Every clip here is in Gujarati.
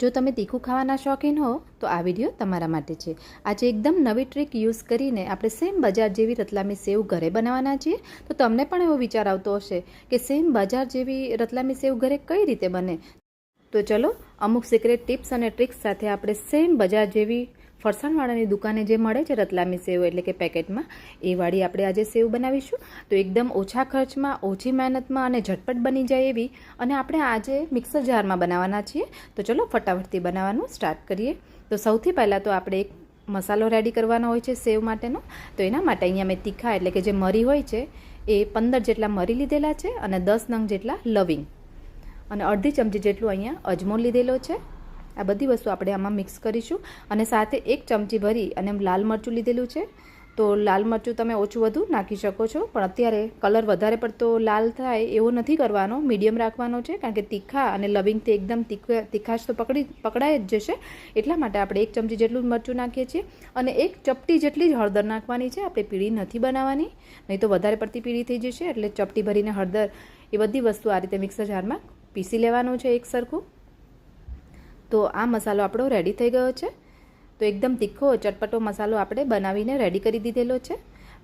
જો તમે તીખું ખાવાના શોખીન હો, તો આ વીડિયો તમારા માટે છે. આજે એકદમ નવી ટ્રીક યુઝ કરીને આપણે સેમ બજાર જેવી રતલામી સેવ ઘરે બનાવવાના છીએ. તો તમને પણ એવો વિચાર આવતો હશે કે સેમ બજાર જેવી રતલામી સેવ ઘરે કઈ રીતે બને? તો ચલો, અમુક સિક્રેટ ટિપ્સ અને ટ્રિક્સ સાથે આપણે સેમ બજાર જેવી ફરસાણવાળાની દુકાને જે મળે છે રતલામી સેવ એટલે કે પેકેટમાં, એ વાળી આપણે આજે સેવ બનાવીશું. તો એકદમ ઓછા ખર્ચમાં, ઓછી મહેનતમાં અને ઝટપટ બની જાય એવી અને આપણે આજે મિક્સર જારમાં બનાવવાના છીએ. તો ચલો ફટાફટથી બનાવવાનું સ્ટાર્ટ કરીએ. તો સૌથી પહેલાં તો આપણે એક મસાલો રેડી કરવાનો હોય છે સેવ માટેનો. તો એના માટે અહીંયા મેં તીખા એટલે કે જે મરી હોય છે, એ પંદર જેટલા મરી લીધેલા છે અને દસ નંગ જેટલા લવિંગ. અને અડધી ચમચી જેટલું અહીંયા અજમો લીધેલો છે. આ બધી વસ્તુ આપણે આમાં મિક્સ કરીશું. અને સાથે એક ચમચી ભરી અને લાલ મરચું લીધેલું છે. તો લાલ મરચું તમે ઓછું વધુ નાખી શકો છો. પણ અત્યારે કલર વધારે પડતો લાલ થાય એવો નથી કરવાનો. મીડિયમ રાખવાનો છે, કારણ કે તીખા અને લવિંગથી એકદમ તીખા તીખાશ તો પકડી, પકડાય જ જશે. એટલા માટે આપણે એક ચમચી જેટલું મરચું નાખીએ છીએ. અને એક ચપટી જેટલી જ હળદર નાખવાની છે. આપણે પીળી નથી બનાવવાની. નહીં તો વધારે પડતી પીળી થઈ જશે. એટલે ચપટી ભરીને હળદર એ બધી વસ્તુ આ રીતે મિક્સર જારમાં પીસી લેવાનું છે એક સરખું. તો આ મસાલો આપણો રેડી થઈ ગયો છે. તો એકદમ તીખો, ચટપટો મસાલો આપણે બનાવીને રેડી કરી દીધેલો છે.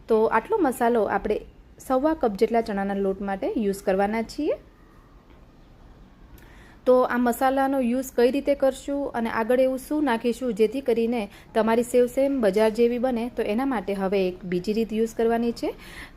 તો આટલો મસાલો આપણે સવા કપ જેટલા ચણાના લોટ માટે યુઝ કરવાના છીએ. તો આ મસાલાનો યુઝ કઈ રીતે કરશું અને આગળ એવું શું નાખીશું જેથી કરીને તમારી સેવ સેમ બજાર જેવી બને, તો એના માટે હવે એક બીજી રીત યુઝ કરવાની છે.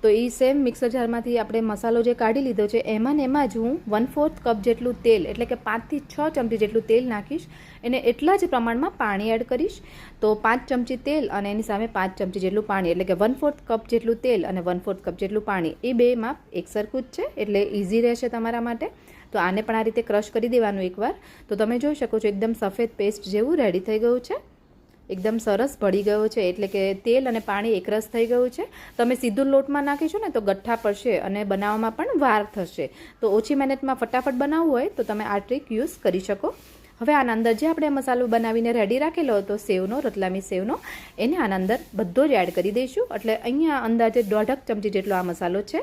તો એ સેમ મિક્સર જારમાંથી આપણે મસાલો જે કાઢી લીધો છે, એમાં ને એમાં જ હું વન ફોર્થ કપ જેટલું તેલ, એટલે કે પાંચથી છ ચમચી જેટલું તેલ નાખીશ. એને એટલા જ પ્રમાણમાં પાણી એડ કરીશ. તો પાંચ ચમચી તેલ અને એની સામે પાંચ ચમચી જેટલું પાણી, એટલે કે વન ફોર્થ કપ જેટલું તેલ અને વન ફોર્થ કપ જેટલું પાણી, એ બે માપ એક સરખું જ છે, એટલે ઇઝી રહેશે તમારા માટે. તો આને પણ આ રીતે ક્રશ કરી દેવાનું એકવાર. તો તમે જોઈ શકો છો એકદમ સફેદ પેસ્ટ જેવું રેડી થઈ ગયું છે. એકદમ સરસ ભળી ગયો છે, એટલે કે તેલ અને પાણી એકરસ થઈ ગયું છે. તમે સીધું લોટમાં નાખીશું ને તો ગઠ્ઠા પડશે અને બનાવવામાં પણ વાર થશે. તો ઓછી મહેનતમાં ફટાફટ બનાવવું હોય તો તમે આ ટ્રીક યુઝ કરી શકો. હવે આના અંદર જે આપણે મસાલો બનાવીને રેડી રાખેલો હતો, સેવનો, રતલામી સેવનો, એને આના અંદર બધો જ એડ કરી દઈશું. એટલે અહીંયા અંદાજે દોઢક ચમચી જેટલો આ મસાલો છે.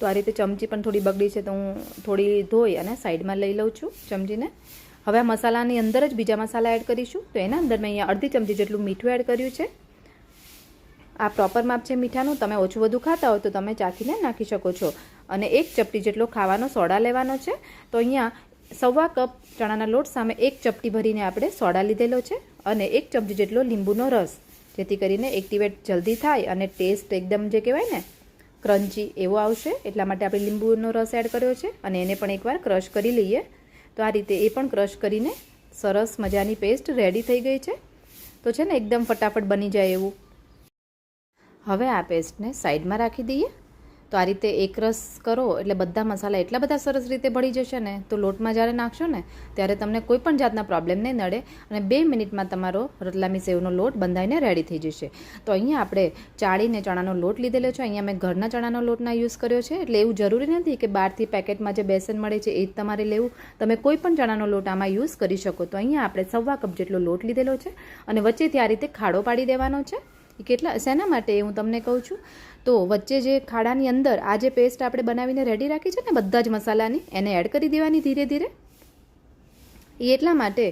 તો આ રીતે ચમચી પણ થોડી બગડી છે તો હું થોડી ધોઈ અને સાઈડમાં લઈ લઉં છું ચમચીને. હવે મસાલાની અંદર જ બીજા મસાલા એડ કરીશું. તો એના અંદર મેં અહીંયા અડધી ચમચી જેટલું મીઠું એડ કર્યું છે. આ પ્રોપર માપ છે મીઠાનું. તમે ઓછું વધુ ખાતા હોય તો તમે ચાખીને નાખી શકો છો. અને એક ચપટી જેટલો ખાવાનો સોડા લેવાનો છે. તો અહીંયા સવા કપ ચણાના લોટ સામે એક ચપટી ભરીને આપણે સોડા લીધેલો છે અને એક ચમચી જેટલો લીંબુનો રસ. જેથી કરીને એક્ટિવેટ જલ્દી થાય અને ટેસ્ટ એકદમ જે કહેવાય ને ક્રન્ચી એવો આવશે, એટલા માટે આપણે લીંબુનો રસ એડ કર્યો છે અને એને પણ એકવાર ક્રશ કરી લઈએ. તો આ રીતે એ પણ ક્રશ કરીને સરસ મજાની પેસ્ટ રેડી થઈ ગઈ છે. તો છે ને, એકદમ ફટાફટ બની જાય એવું. હવે આ પેસ્ટને સાઈડમાં રાખી દઈએ. તો આ રીતે એકરસ કરો, એટલે બધા મસાલા એટલા બધા સરસ રીતે ભળી જશે ને, તો લોટમાં જ્યારે નાખશો ને, ત્યારે તમને કોઈ પણ જાતના પ્રોબ્લેમ નહીં નડે અને બે મિનિટમાં તમારો રતલામી સેવનો લોટ બંધાઈને રેડી થઈ જશે. તો અહીંયા આપણે ચાળીને ચણાનો લોટ લીધેલો છે. અહીંયા મેં ઘરના ચણાનો લોટના યુઝ કર્યો છે. એટલે એવું જરૂરી નથી કે બહારથી પેકેટમાં જે બેસન મળે છે એ જ તમારે લેવું. તમે કોઈ પણ ચણાનો લોટ આમાં યુઝ કરી શકો. તો અહીંયા આપણે સવા કપ જેટલો લોટ લીધેલો છે અને વચ્ચેથી આ રીતે ખાડો પાડી દેવાનો છે. એ કેટલા, શેના માટે હું તમને કહું છું? તો વચ્ચે જે ખાડાની અંદર આ જે પેસ્ટ આપણે બનાવીને રેડી રાખી છે ને બધા જ મસાલાની, એને એડ કરી દેવાની ધીરે ધીરે. એ એટલા માટે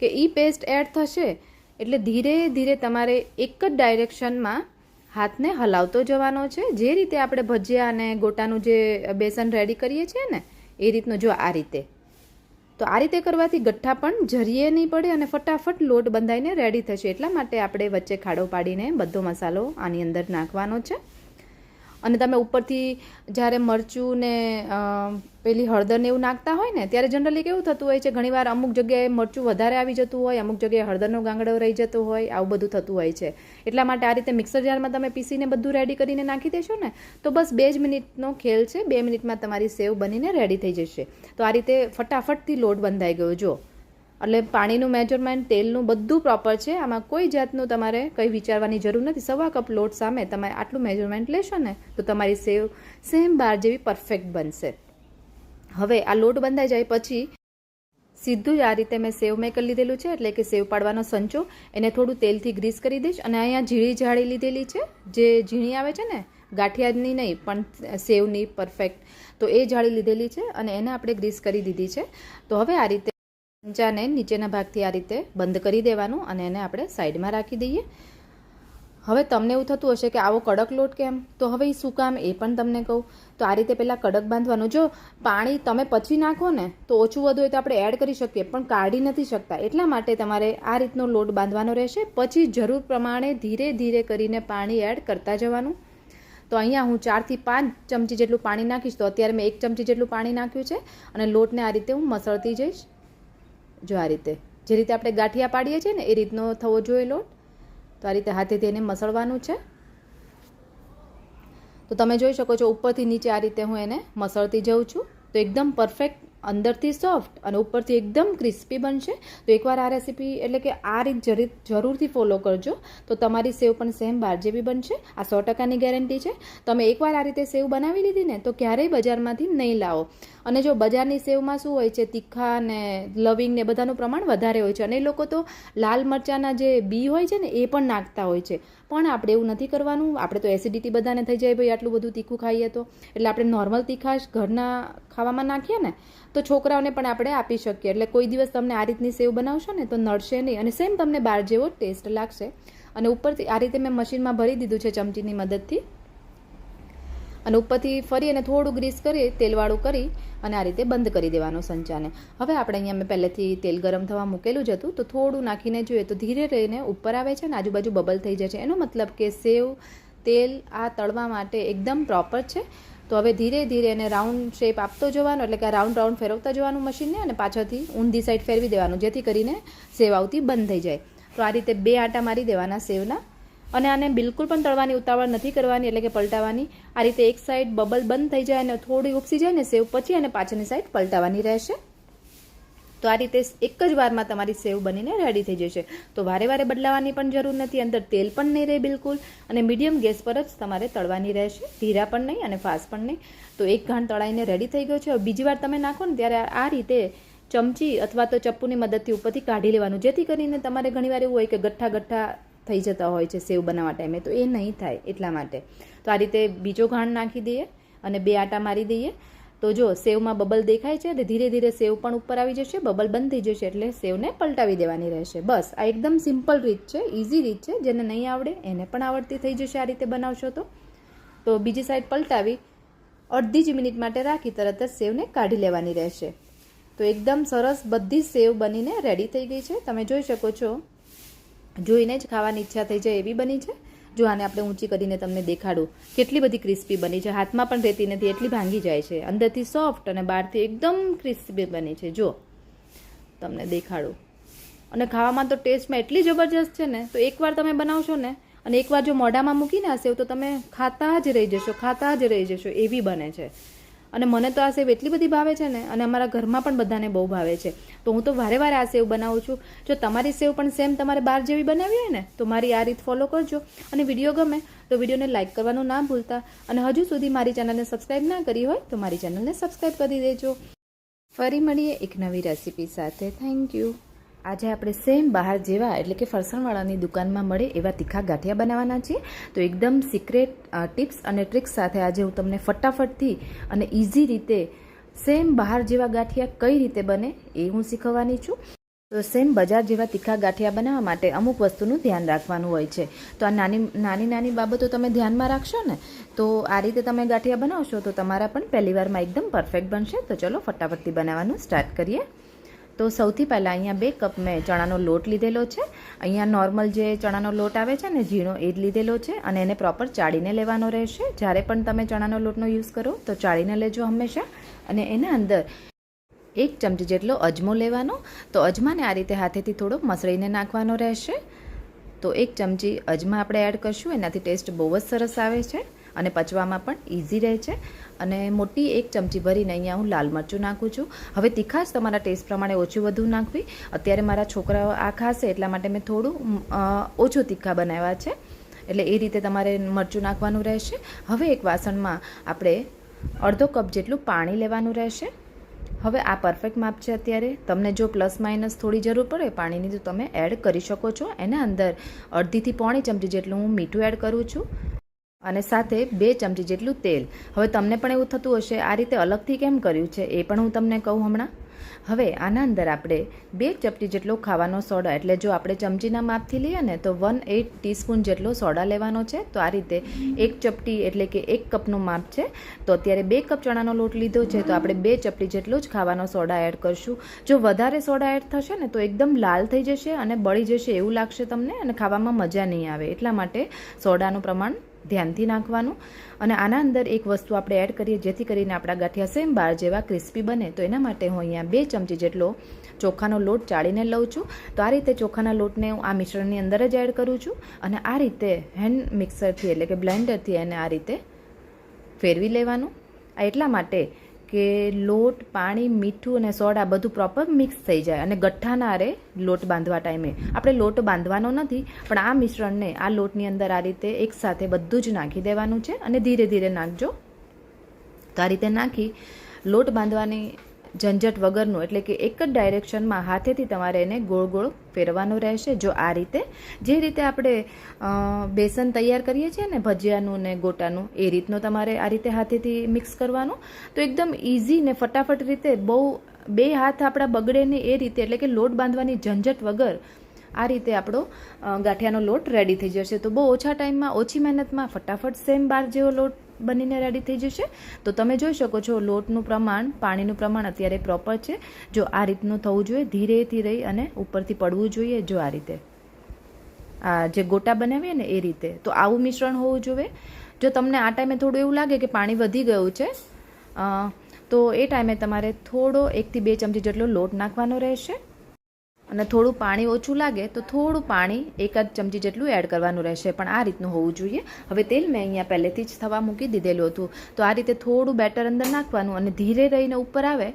કે એ પેસ્ટ એડ થશે એટલે ધીરે ધીરે તમારે એક જ ડાયરેક્શનમાં હાથને હલાવતો જવાનો છે. જે રીતે આપણે ભજીયા અને ગોટાનું જે બેસન રેડી કરીએ છીએ ને, એ રીતનું જો આ રીતે. તો આ રીતે કરવાથી ગઠ્ઠા પણ જરીએ નહીં પડે અને ફટાફટ લોટ બંધાઈને રેડી થશે. એટલા માટે આપણે વચ્ચે ખાડો પાડીને બધો મસાલો આની અંદર નાખવાનો છે. અને તમે ઉપરથી જ્યારે મરચું ને પેલી હળદર ને એવું નાખતા હોય ને, ત્યારે જનરલી કેવું થતું હોય છે? ઘણીવાર અમુક જગ્યાએ મરચું વધારે આવી જતું હોય, અમુક જગ્યાએ હળદરનો ગાંગડો રહી જતો હોય, આવું બધું થતું હોય છે. એટલા માટે આ રીતે મિક્સર જારમાં તમે પીસીને બધું રેડી કરીને નાખી દેશો ને, તો બસ બે જ મિનિટનો ખેલ છે. બે મિનિટમાં તમારી સેવ બનીને રેડી થઈ જશે. તો આ રીતે ફટાફટથી લોટ બંધાઈ ગયો. જો એટલે પાણીનું મેજરમેન્ટ, તેલનું બધું પ્રોપર છે. આમાં કોઈ જાતનું તમારે કંઈ વિચારવાની જરૂર નથી. સવા કપ લોટ સામે તમે આટલું મેજરમેન્ટ લેશો ને, તો તમારી સેવ સેમ બાર જેવી પરફેક્ટ બનશે. હવે આ લોટ બંધાઈ જાય પછી સીધું જ આ રીતે મેં સેવ મેકર લીધેલું છે, એટલે કે સેવ પાડવાનો સંચો. એને થોડું તેલથી ગ્રીસ કરી દઈશ અને અહીંયા ઝીણી જાળી લીધેલી છે. જે ઝીણી આવે છે ને, ગાંઠિયાની નહીં, પણ સેવની પરફેક્ટ તો એ જાળી લીધેલી છે અને એને આપણે ગ્રીસ કરી દીધી છે. તો હવે આ રીતે ચમચાને નીચેના ભાગથી આ રીતે બંધ કરી દેવાનું અને એને આપણે સાઈડમાં રાખી દઈએ. હવે તમને એવું થતું હશે કે આવો કડક લોટ કેમ? તો હવે એ શું કામ? એ પણ તમને કહું. તો આ રીતે પહેલાં કડક બાંધવાનું. જો પાણી તમે પછી નાખો ને, તો ઓછું વધુ હોય તો આપણે એડ કરી શકીએ, પણ કાઢી નથી શકતા. એટલા માટે તમારે આ રીતનો લોટ બાંધવાનો રહેશે. પછી જરૂર પ્રમાણે ધીરે ધીરે કરીને પાણી એડ કરતા જવાનું. તો અહીંયા હું ચારથી પાંચ ચમચી જેટલું પાણી નાખીશ. તો અત્યારે મેં એક ચમચી જેટલું પાણી નાખ્યું છે અને લોટને આ રીતે હું મસળતી જઈશ. જો આ રીતે. જે રીતે આપણે ગાંઠિયા પાડીએ છીએ ને, એ રીતનો થવો જોઈએ લોટ. તો આ રીતે હાથેથી એને મસળવાનું છે. તો તમે જોઈ શકો છો ઉપરથી નીચે આ રીતે હું એને મસળતી જઉં છું. તો એકદમ પરફેક્ટ અંદરથી સોફ્ટ અને ઉપરથી એકદમ ક્રિસ્પી બનશે. તો એકવાર આ રેસીપી એટલે કે આ રીત જરી, જરૂરથી ફોલો કરજો. તો તમારી સેવ પણ સેમ બાર જેવી બનશે. આ સો ટકાની ગેરંટી છે. તમે એકવાર આ રીતે સેવ બનાવી લીધી ને, તો ક્યારેય બજારમાંથી નહીં લાવો. અને જો બજારની સેવમાં શું હોય છે, તીખા ને લવિંગ ને બધાનું પ્રમાણ વધારે હોય છે. અને એ લોકો તો લાલ મરચાંના જે બી હોય છે ને, એ પણ નાખતા હોય છે. પણ આપણે એવું નથી કરવાનું. આપણે તો એસિડિટી બધાને થઈ જાય, ભાઈ, આટલું બધું તીખું ખાઈએ તો. એટલે આપણે નોર્મલ તીખાશ ઘરના ખાવામાં નાખીએ ને, તો છોકરાઓને પણ આપણે આપી શકીએ. એટલે કોઈ દિવસ તમને આ રીતની સેવ બનાવશો ને, તો નડશે નહીં. અને સેમ તમને બહાર જેવો ટેસ્ટ લાગશે. અને ઉપરથી આ રીતે મેં મશીનમાં ભરી દીધું છે ચમચીની મદદથી. અને ઉપરથી ફરી અને થોડું ગ્રીસ કરી, તેલવાળું કરી અને આ રીતે બંધ કરી દેવાનું સંચાને હવે આપણે અહીંયા મેં પહેલેથી તેલ ગરમ થવા મૂકેલું જ હતું, તો થોડું નાખીને જોઈએ તો ધીરે રહીને ઉપર આવે છે અને આજુબાજુ બબલ થઈ જાય છે. એનો મતલબ કે સેવ, તેલ આ તળવા માટે એકદમ પ્રોપર છે. તો હવે ધીરે ધીરે એને રાઉન્ડ શેપ આપતો જવાનો, એટલે કે રાઉન્ડ રાઉન્ડ ફેરવતા જવાનું મશીનને અને પાછળથી ઊંધી સાઈડ ફેરવી દેવાનું, જેથી કરીને સેવ આવતી બંધ થઈ જાય. તો આ રીતે બે આટા મારી દેવાના સેવના. અને આને બિલકુલ પણ તળવાની, ઉતાવળ નથી કરવાની, એટલે કે પલટાવાની. આ રીતે એક સાઈડ બબલ બંધ થઈ જાય અને થોડી ઉપસી જાય ને સેવ પછી અને પાછળની સાઈડ પલટાવાની રહેશે. તો આ રીતે એક જ વારમાં તમારી સેવ બનીને રેડી થઈ જશે. તો વારે વારે બદલાવાની પણ જરૂર નથી, અંદર તેલ પણ નહીં રહે બિલકુલ અને મીડિયમ ગેસ પર જ તમારે તળવાની રહેશે. ધીરા પણ નહીં અને ફાસ્ટ પણ નહીં. તો એક ઘાણ તળાઈને રેડી થઈ ગયો છે. બીજી વાર તમે નાખો ને ત્યારે આ રીતે ચમચી અથવા તો ચપ્પુની મદદથી ઉપરથી કાઢી લેવાનું. જેથી કરીને તમારે ઘણીવાર એવું હોય કે ગઠ્ઠા ગઠ્ઠા થઈ જતા હોય છે સેવ બનાવવા ટાઈમે, તો એ નહીં થાય એટલા માટે. તો આ રીતે બીજો ઘાણ નાખી દઈએ અને બે આટા મારી દઈએ. તો જો સેવમાં બબલ દેખાય છે એટલે ધીરે ધીરે સેવ પણ ઉપર આવી જશે, બબલ બંધ થઈ જશે એટલે સેવને પલટાવી દેવાની રહેશે. બસ, આ એકદમ સિમ્પલ રીત છે ઇઝી રીત છે, જેને નહીં આવડે એને પણ આવડતી થઈ જશે આ રીતે બનાવશો તો. તો બીજી સાઈડ પલટાવી, અડધી જ મિનિટ માટે રાખી તરત જ સેવને કાઢી લેવાની રહેશે. તો એકદમ સરસ બધી સેવ બનીને રેડી થઈ ગઈ છે. તમે જોઈ શકો છો જોઈને જ ખાવાની ઈચ્છા થઈ જાય એવી બની છે? જો આને આપણે ઊંચી કરીને તમને દેખાડું, કેટલી બધી ક્રિસ્પી બની છે? હાથમાં પણ રહેતી નથી, એટલી ભાંગી જાય છે. અંદરથી સોફ્ટ અને બહારથી એકદમ ક્રિસ્પી બની છે. જો તમને દેખાડું. અને ખાવામાં તો ટેસ્ટમાં એટલી જબરજસ્ત છે ને, તો એકવાર તમે બનાવશો ને, અને એકવાર જો મોઢામાં મૂકીને સેવ તો તમે ખાતા જ રહી જશો, ખાતા જ રહી જશો. એવી બને છે. અને મને તો આ સેવ એટલી બધી ભાવે છે ને, અને અમારા ઘરમાં પણ બધાને બહુ ભાવે છે. તો હું તો વારે વારે આ સેવ બનાવું છું. જો તમારી સેવ પણ સેમ તમારે બહાર જેવી બનાવી હોય ને, તો મારી આ રીત ફોલો કરજો. અને વીડિયો ગમે, તો વિડીયોને લાઇક કરવાનું ના ભૂલતા. અને હજુ સુધી મારી ચેનલને સબસ્ક્રાઈબ ના કરી હોય, તો મારી ચેનલને સબસ્ક્રાઈબ કરી દેજો. ફરી મળીએ એક નવી રેસીપી સાથે. થેન્ક યુ આજે આપણે સેમ બહાર જેવા એટલે કે ફરસાણવાળાની દુકાનમાં મળે એવા તીખા ગાંઠિયા બનાવવાના છે તો એકદમ સિક્રેટ ટિપ્સ અને ટ્રિક્સ સાથે આજે હું તમને ફટાફટથી અને ઇઝી રીતે સેમ બહાર જેવા ગાંઠિયા કઈ રીતે બને એ હું શીખવવાની છું. તો સેમ બજાર જેવા તીખા ગાંઠિયા બનાવવા માટે અમુક વસ્તુનું ધ્યાન રાખવાનું હોય છે. તો આ નાની નાની નાની બાબતો તમે ધ્યાનમાં રાખશો ને, તો આ રીતે તમે ગાંઠિયા બનાવશો તો તમારા પણ પહેલી વારમાં એકદમ પરફેક્ટ બનશે. તો ચલો ફટાફટથી બનાવવાનું સ્ટાર્ટ કરીએ. તો સૌથી પહેલાં અહીંયા બે કપ મેં ચણાનો લોટ લીધેલો છે. અહીંયા નોર્મલ જે ચણાનો લોટ આવે છે ને, ઝીણો એ જ લીધેલો છે અને એને પ્રોપર ચાળીને લેવાનો રહેશે. જ્યારે પણ તમે ચણાનો લોટનો યુઝ કરો, તો ચાળીને લેજો હંમેશા અને એના અંદર એક ચમચી જેટલો અજમો લેવાનો. તો અજમાને આ રીતે હાથેથી થોડો મસળીને નાખવાનો રહેશે. તો એક ચમચી અજમા આપણે એડ કરશું. એનાથી ટેસ્ટ બહુ જ સરસ આવે છે. અને પચવામાં પણ ઇઝી રહે છે. અને મોટી એક ચમચી ભરીને અહીંયા હું લાલ મરચું નાખું છું. હવે તીખાશ તમારા ટેસ્ટ પ્રમાણે ઓછું વધુ નાખવી. અત્યારે મારા છોકરાઓ આ ખાશે એટલા માટે મેં થોડું ઓછું તીખા બનાવ્યા છે. એટલે એ રીતે તમારે મરચું નાખવાનું રહેશે. હવે એક વાસણમાં આપણે અડધો કપ જેટલું પાણી લેવાનું રહેશે. હવે આ પરફેક્ટ માપ છે અત્યારે. તમને જો પ્લસ માઇનસ થોડી જરૂર પડે પાણીની, તો તમે એડ કરી શકો છો. એના અંદર અડધીથી પોણી ચમચી જેટલું હું મીઠું એડ કરું છું. અને સાથે બે ચમચી જેટલું તેલ. હવે તમને પણ એવું થતું હશે, આ રીતે અલગથી કેમ કર્યું છે એ પણ હું તમને કહું હમણાં. હવે આના અંદર આપણે બે ચપટી જેટલો ખાવાનો સોડા, એટલે જો આપણે ચમચીના માપથી લઈએ ને, તો વન એટ ટીસ્પૂન જેટલો સોડા લેવાનો છે. તો આ રીતે એક ચપટી એટલે કે એક કપનું માપ છે. તો અત્યારે બે કપ ચણાનો લોટ લીધો છે, તો આપણે બે ચપટી જેટલો જ ખાવાનો સોડા એડ કરશું. જો વધારે સોડા એડ થશે ને, તો એકદમ લાલ થઈ જશે અને બળી જશે એવું લાગશે તમને અને ખાવામાં મજા નહીં આવે. એટલા માટે સોડાનું પ્રમાણ ધ્યાનથી નાખવાનું. અને આના અંદર એક વસ્તુ આપણે એડ કરીએ, જેથી કરીને આપણા ગાંઠિયા સેમ બાર જેવા ક્રિસ્પી બને. તો એના માટે હું અહીંયા બે ચમચી જેટલો ચોખાનો લોટ ચાળીને લઉં છું. તો આ રીતે ચોખાના લોટને હું આ મિશ્રણની અંદર જ એડ કરું છું. અને આ રીતે હેન્ડ મિક્સરથી એટલે કે બ્લેન્ડરથી એને આ રીતે ફેરવી લેવાનું. આ એટલા માટે કે લોટ, પાણી, મીઠું અને સોડા બધું પ્રોપર મિક્સ થઈ જાય. અને ગઠ્ઠા ના લોટ બાંધવા ટાઈમે આપણે લોટ બાંધવાનો નથી, પણ આ મિશ્રણને આ લોટની અંદર આ રીતે એકસાથે બધું જ નાખી દેવાનું છે અને ધીરે ધીરે નાખજો. તો આ રીતે નાખી લોટ બાંધવાની ઝંઝટ વગરનું, એટલે કે એક જ ડાયરેક્શનમાં હાથેથી તમારે એને ગોળ ગોળ ફેરવાનું રહેશે. જો આ રીતે, જે રીતે આપણે બેસન તૈયાર કરીએ છીએ ને, ભજીયાનું ને ગોટાનું, એ રીતનું તમારે આ રીતે હાથેથી મિક્સ કરવાનું. તો એકદમ ઇઝી ને ફટાફટ રીતે બહુ, બે હાથ આપણા બગડે ને એ રીતે, એટલે કે લોટ બાંધવાની ઝંઝટ વગર આ રીતે આપણો ગાંઠિયાનો લોટ રેડી થઈ જશે. તો બહુ ઓછા ટાઈમમાં, ઓછી મહેનતમાં ફટાફટ સેમ બાર જેવો લોટ બનીને રેડી થઈ જશે. તો તમે જોઈ શકો છો, લોટનું પ્રમાણ, પાણીનું પ્રમાણ અત્યારે પ્રોપર છે. જો આ રીતનું થવું જોઈએ, ધીરેથી રહી અને ઉપરથી પડવું જોઈએ જો આ રીતે. આ જે ગોટા બનાવીએ ને એ રીતે. તો આવું મિશ્રણ હોવું જોઈએ. જો તમને આ ટાઈમે થોડું એવું લાગે કે પાણી વધી ગયું છે તો એ ટાઈમે તમારે થોડો એકથી બે ચમચી જેટલો લોટ નાખવાનો રહેશે. અને થોડું પાણી ઓછું લાગે તો થોડું પાણી એકાદ ચમચી જેટલું એડ કરવાનું રહેશે. પણ આ રીતનું હોવું જોઈએ. હવે તેલ મેં અહીંયા પહેલેથી જ થવા મૂકી દીધેલું હતું. તો આ રીતે થોડું બેટર અંદર નાખવાનું અને ધીરે રહીને ઉપર આવે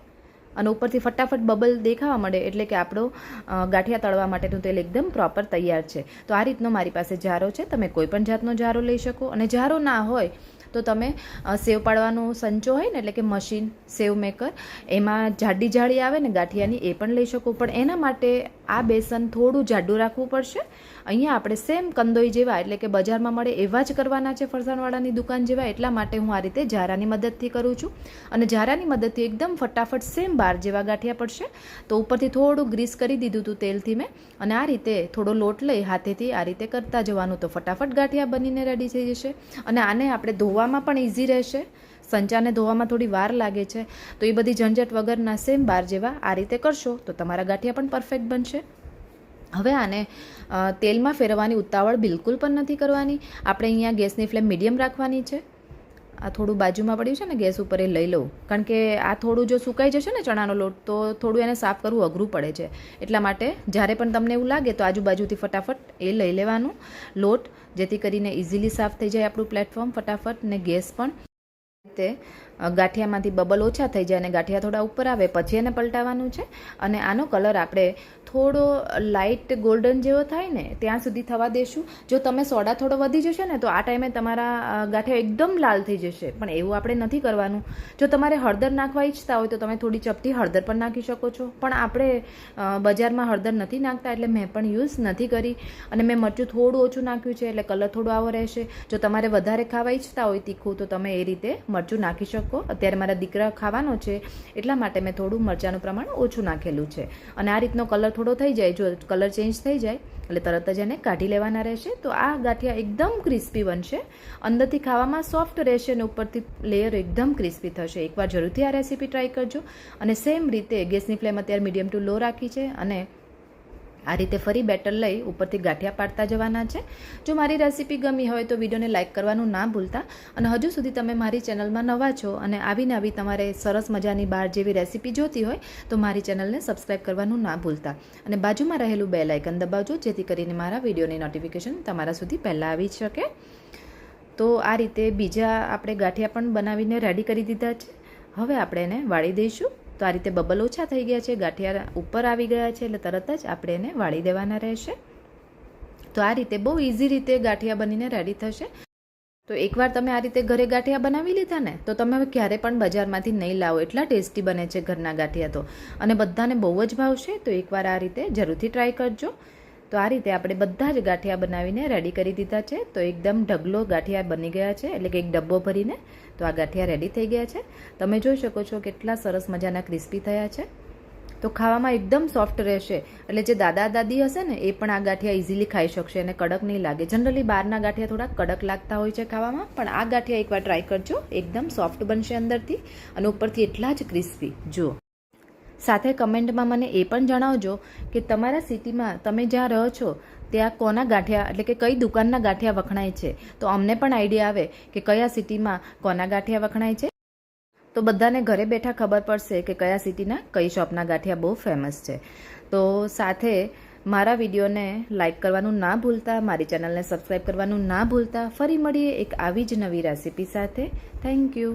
અને ઉપરથી ફટાફટ બબલ દેખાવા મળે એટલે કે આપણો ગાંઠિયા તળવા માટેનું તેલ એકદમ પ્રોપર તૈયાર છે. તો આ રીતનો મારી પાસે જારો છે. તમે કોઈ પણ જાતનો જારો લઈ શકો. અને જારો ના હોય તો તમે સેવ પાડવાનો સંચો હોય ને એટલે કે મશીન સેવ મેકર, એમાં જાડી જાડી આવે ને ગાંઠિયાની એ પણ લઈ શકો. પણ એના માટે આ બેસન થોડું જાડું રાખવું પડશે. અહીંયા આપણે સેમ કંદોઈ જેવા, એટલે કે બજારમાં મળે એવા જ કરવાના છે ફરસાણવાળાની દુકાન જેવા, એટલા માટે હું આ રીતે ઝારાની મદદથી કરું છું. અને ઝારાની મદદથી એકદમ ફટાફટ સેમ બાર જેવા ગાંઠિયા પડશે. તો ઉપરથી થોડું ગ્રીસ કરી દીધું હતું તેલથી મેં, અને આ રીતે થોડો લોટ લઈ હાથેથી આ રીતે કરતા જવાનું. તો ફટાફટ ગાંઠિયા બનીને રેડી થઈ જશે. અને આને આપણે ધોવામાં પણ ઇઝી રહેશે. સંચાને ધોવામાં થોડી વાર લાગે છે. તો એ બધી ઝંઝટ વગરના સેમ બાર જેવા આ રીતે કરશો. તો તમારા ગાંઠિયા પણ પરફેક્ટ બનશે. હવે આને તેલમાં ફેરવવાની ઉતાવળ બિલકુલ પણ નથી કરવાની. આપણે અહીંયા ગેસની ફ્લેમ મીડિયમ રાખવાની છે. આ થોડું બાજુમાં પડ્યું છે ને, ગેસ ઉપર એ લઈ લઉં. કારણ કે આ થોડું જો સુકાઈ જશે ને ચણાનો લોટ, તો થોડું એને સાફ કરવું અઘરું પડે છે. એટલા માટે જ્યારે પણ તમને એવું લાગે, તો આજુબાજુથી ફટાફટ એ લઈ લેવાનું લોટ, જેથી કરીને ઇઝીલી સાફ થઈ જાય આપણું પ્લેટફોર્મ ફટાફટ ને ગેસ પણ. રીતે ગાંઠિયામાંથી બબલ ઓછા થઈ જાય અને ગાંઠિયા થોડા ઉપર આવે, પછી એને પલટાવવાનું છે. અને આનો કલર આપણે થોડો લાઇટ ગોલ્ડન જેવો થાય ને, ત્યાં સુધી થવા દેશું. જો તમે સોડા થોડો વધી જશે ને, તો આ ટાઈમે તમારા ગાંઠિયા એકદમ લાલ થઈ જશે. પણ એવું આપણે નથી કરવાનું. જો તમારે હળદર નાખવા ઈચ્છતા હોય તો તમે થોડી ચપટી હળદર પણ નાખી શકો છો. પણ આપણે બજારમાં હળદર નથી નાખતા એટલે મેં પણ યુઝ નથી કરી. અને મેં મરચું થોડું ઓછું નાખ્યું છે એટલે કલર થોડો આવો રહેશે. જો તમારે વધારે ખાવા ઈચ્છતા હોય તીખું, તો તમે એ રીતે મરચું નાખી શકો. અત્યારે મારા દીકરા ખાવાનો છે, એટલા માટે મેં થોડું મરચાંનું પ્રમાણ ઓછું નાખેલું છે. અને આ રીતનો કલર થોડો થઈ જાય, જો કલર ચેન્જ થઈ જાય, એટલે તરત જ એને કાઢી લેવાના રહેશે. તો આ ગાંઠિયા એકદમ ક્રિસ્પી બનશે. અંદરથી ખાવામાં સોફ્ટ રહેશે અને ઉપરથી લેયર એકદમ ક્રિસ્પી થશે. એકવાર જરૂરથી આ રેસીપી ટ્રાય કરજો. અને સેમ રીતે ગેસની ફ્લેમ અત્યારે મીડિયમ ટુ લો રાખી છે અને આ રીતે ફરી બેટર લઈ ઉપરથી ગાંઠિયા પાડતા જવાના છે. જો મારી રેસીપી ગમી હોય તો વિડીયોને લાઇક કરવાનું ના ભૂલતા. અને હજુ સુધી તમે મારી ચેનલમાં નવા છો અને આવીને આવી તમારે સરસ મજાની બહાર જેવી રેસીપી જોતી હોય તો મારી ચેનલને સબસ્ક્રાઈબ કરવાનું ના ભૂલતા. અને બાજુમાં રહેલું બે લાઇકન દબાવજો, જેથી કરીને મારા વિડીયોની નોટિફિકેશન તમારા સુધી પહેલાં આવી શકે. તો આ રીતે બીજા આપણે ગાંઠિયા પણ બનાવીને રેડી કરી દીધા છે. હવે આપણે એને વાળી દઈશું. તો આ રીતે બબલ ઓછા થઈ ગયા છે, ગાંઠિયા ઉપર આવી ગયા છે એટલે તરત જ આપણે એને વાળી દેવાના રહેશે. તો આ રીતે બહુ ઇઝી રીતે ગાંઠિયા બનીને રેડી થશે. તો એકવાર તમે આ રીતે ઘરે ગાંઠિયા બનાવી લીધા ને, તો તમે ક્યારે પણ બજારમાંથી નહીં લાવો, એટલા ટેસ્ટી બને છે ઘરના ગાંઠિયા તો. અને બધાને બહુ જ ભાવશે, તો એકવાર આ રીતે જરૂરથી ટ્રાય કરજો. તો આ રીતે આપણે બધા જ ગાંઠિયા બનાવીને રેડી કરી દીધા છે. તો એકદમ ઢગલો ગાંઠિયા બની ગયા છે, એટલે કે એક ડબ્બો ભરીને તો આ ગાંઠિયા રેડી થઈ ગયા છે. તમે જોઈ શકો છો કેટલા સરસ મજાના ક્રિસ્પી થયા છે. તો ખાવામાં એકદમ સોફ્ટ રહેશે, એટલે જે દાદા દાદી હશે ને, એ પણ આ ગાંઠિયા ઇઝીલી ખાઈ શકશે અને કડક નહીં લાગે. જનરલી બહારના ગાંઠિયા થોડા કડક લાગતા હોય છે ખાવામાં, પણ આ ગાંઠિયા એકવાર ટ્રાય કરજો, એકદમ સોફ્ટ બનશે અંદરથી અને ઉપરથી એટલા જ ક્રિસ્પી જુઓ. સાથે કમેન્ટમાં મને એ પણ જણાવજો કે તમારા સિટીમાં તમે જ્યાં રહો છો, ત્યાં કોના ગાંઠિયા, એટલે કે કઈ દુકાનના ગાંઠિયા વખણાય છે? તો અમને પણ આઈડિયા આવે કે કયા સિટીમાં કોના ગાંઠિયા વખણાય છે. તો બધાને ઘરે બેઠા ખબર પડશે કે કયા સિટીના કઈ શોપના ગાંઠિયા બહુ ફેમસ છે. તો સાથે મારા વિડીયોને લાઇક કરવાનું ના ભૂલતા, મારી ચેનલને સબસ્ક્રાઈબ કરવાનું ના ભૂલતા, ફરી મળીએ એક આવી જ નવી રેસીપી સાથે. Thank you.